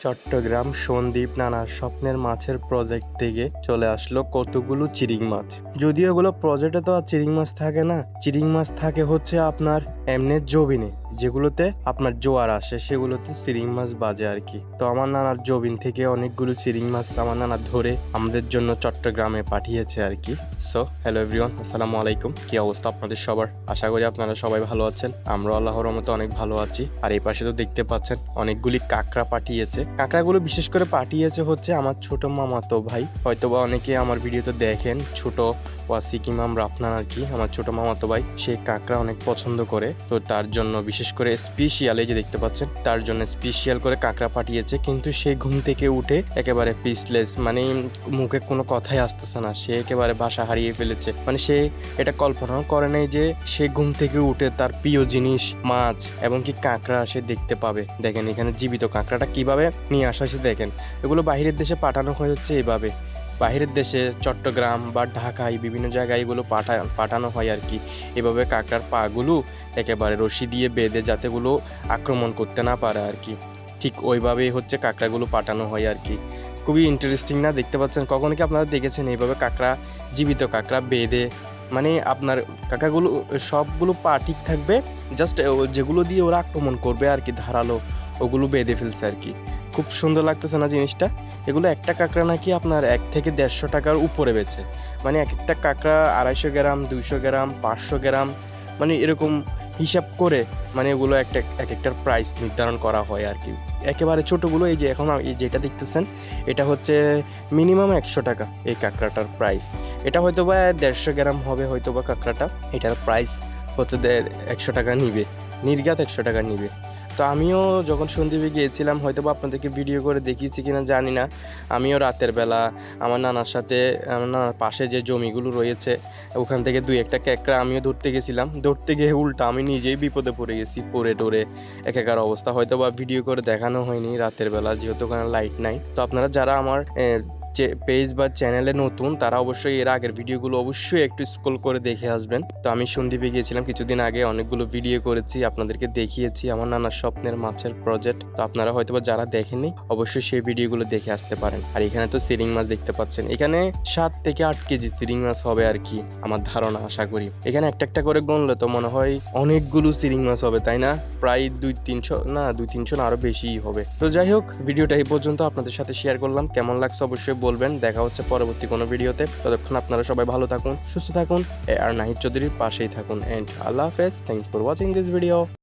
চট্টগ্রাম সন্দ্বীপ নানা স্বপ্নের মাছের প্রজেক্ট থেকে চলে আসলো কতগুলো চিরিং মাছ। যদিও এগুলো প্রজেক্টে তো আর চিরিং মাছ থাকে না, চিরিং মাছ থাকে হচ্ছে আপনার এমনি জবিনে। যেগুলোতে আপনার জোয়ার আসে, সেগুলোতে চিরিং মাছ বাজে আর কি। তো আমার নানার জবিন থেকে অনেকগুলো চিরিং মাছ আমার নানা ধরে আমাদের জন্য চট্টগ্রামে পাঠিয়েছে আর কি। সো হ্যালো এভরিওয়ান আসসালামু আলাইকুম। কি অবস্থা আপনাদের সবার? আশা করি আপনারা সবাই ভালো আছেন। আমরা আল্লাহর রহমতে অনেক ভালো আছি। আর এই পাশে তো দেখতে পাচ্ছেন, অনেকগুলি কাঁকড়া পাঠিয়েছে। কাঁকড়াগুলো বিশেষ করে পাঠিয়েছে হচ্ছে আমার ছোট মামাতো ভাই। হয়তোবা অনেকে আমার ভিডিওতে দেখেন, ছোট ওয়াসিক ইমাম রাফনান আর কি, আমার ছোট মামাতো ভাই। সে কাঁকড়া অনেক পছন্দ করে। তো তার জন্য বিশেষ করে স্পেশিয়াল এই যে দেখতে পাচ্ছেন, তার জন্য স্পেশিয়াল করে কাঁকড়া পাঠিয়েছে কিন্তু সে ঘুম থেকে উঠে একেবারে পিসলেস মানে মুখে কোনো কথাই আসতেছে না, সে একেবারে ভাষা হারিয়ে ফেলেছে। মানে সে এটা কল্পনাও করে নাই যে সে ঘুম থেকে উঠে তার প্রিয় জিনিস মাছ এবং কি কাঁকড়া সে দেখতে পাবে। দেখেন এখানে জীবিত কাঁকড়াটা কীভাবে নিয়ে আসা সে দেখেন। এগুলো বাইরের দেশে পাঠানো হয়ে হচ্ছে এইভাবে বাইরের দেশে চট্টগ্রাম বা ঢাকায় বিভিন্ন জায়গায় এগুলো পাঠা, পাঠানো হয় আর কি। এভাবে কাঁকড়ার পাগুলো একেবারে রশি দিয়ে বেঁধে যাতে এগুলো আক্রমণ করতে না পারে আর কি। ঠিক ওইভাবেই হচ্ছে কাঁকড়াগুলো পাঠানো হয় আর কি। খুবই ইন্টারেস্টিং না? দেখতে পাচ্ছেন? কখনো কি আপনারা দেখেছেন এইভাবে কাঁকড়া, জীবিত কাঁকড়া বেঁধে? মানে আপনার কাঁকড়াগুলো, সবগুলো পা ঠিক থাকবে? জাস্ট যেগুলো দিয়ে ওরা আক্রমণ করবে আর কি ধারালো, ওগুলো বেঁধে ফেলছে আর কি। খুব সুন্দর লাগতেছে না জিনিসটা? এগুলো একটা কাঁকড়া নাকি আপনার এক থেকে দেড়শো টাকার উপরে বেছে মানে এক একটা কাঁকড়া আড়াইশো গ্রাম, দুইশো গ্রাম, পাঁচশো গ্রাম মানে এরকম হিসাব করে মানে এগুলো একটা এক একটার প্রাইস নির্ধারণ করা হয় আর কি। একেবারে ছোটোগুলো, এই যে এখন এই যেটা দেখতেছেন, এটা হচ্ছে মিনিমাম একশো টাকা এই কাঁকড়াটার প্রাইস এটা হয়তো বা দেড়শো গ্রাম হবে হয়তো বা কাঁকড়াটা, এটার প্রাইস হচ্ছে একশো টাকা নিবে। নির্ঘাত একশো টাকা নিবে। তো আমিও যখন সন্দীপে গিয়েছিলাম হয়তো বা আপনাদেরকে ভিডিও করে দেখিয়েছি কিনা জানি না। আমিও রাতের বেলা আমার নানার সাথে, আমার নানার পাশে যে জমিগুলো রয়েছে, ওখান থেকে দুই একটা ক্যাকড়া আমিও ধরতে গেছিলাম। ধরতে গিয়ে উল্টা আমি নিজেই বিপদে পড়ে গেছি, পড়ে টোরে। একাকার অবস্থা হয়তো বা ভিডিও করে দেখানো হয়নি, রাতের বেলা যেহেতু ওখানে লাইট নাই। তো আপনারা যারা আমার পেজ বা চ্যানেলে নতুন, তারা অবশ্যই এর আগের ভিডিওগুলো অবশ্যই একটু স্ক্রল করে দেখে আসবেন। তো আমি সন্দীপে গিয়েছিলাম, কিছুদিন আগে অনেকগুলো ভিডিও করেছি, আপনাদেরকে দেখিয়েছি, আমার নানার স্বপ্নের মাছের প্রজেক্ট তো আপনারা হয়তোবা যারা দেখেননি, অবশ্যই সেই ভিডিওগুলো দেখে আসতে পারেন। আর এখানে তো সিরিং মাছ দেখতে পাচ্ছেন। এখানে সাত থেকে আট কেজি সিরিং মাছ হবে আর কি, আমার ধারণা, আশা করি। এখানে একটা একটা করে গণলে তো মনে হয় অনেকগুলো সিরিং মাছ হবে, তাই না? প্রায় দুই তিনশো, না, দুই তিনশো না, আরও বেশিই হবে। তো যাই হোক, ভিডিওটা এই পর্যন্ত আপনাদের সাথে শেয়ার করলাম। কেমন লাগছে অবশ্যই বলবেন। দেখা হচ্ছে পরবর্তী কোনো ভিডিওতে। ততক্ষণ আপনারা সবাই ভালো থাকুন, সুস্থ থাকুন। আর নাহিদ চৌধুরীর পাশেই থাকুন। অ্যান্ড আল্লাহ হাফেজ। Thanks for watching this video